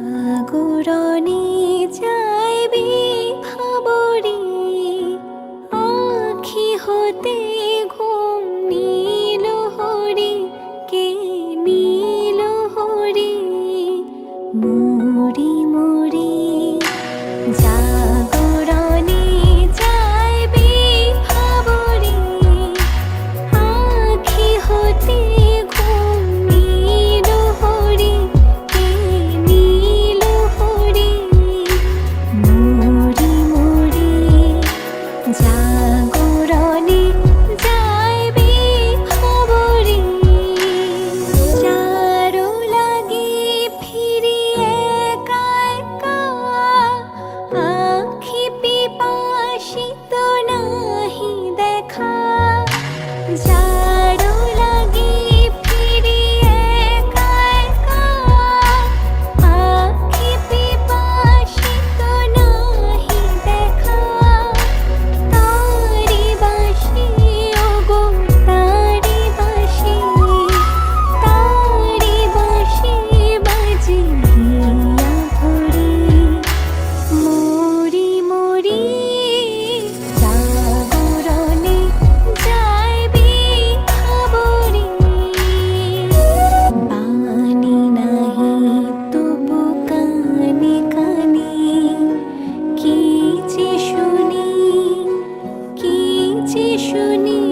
আগুরনে যাইবি ভাবরি আখি হতে 家。祝你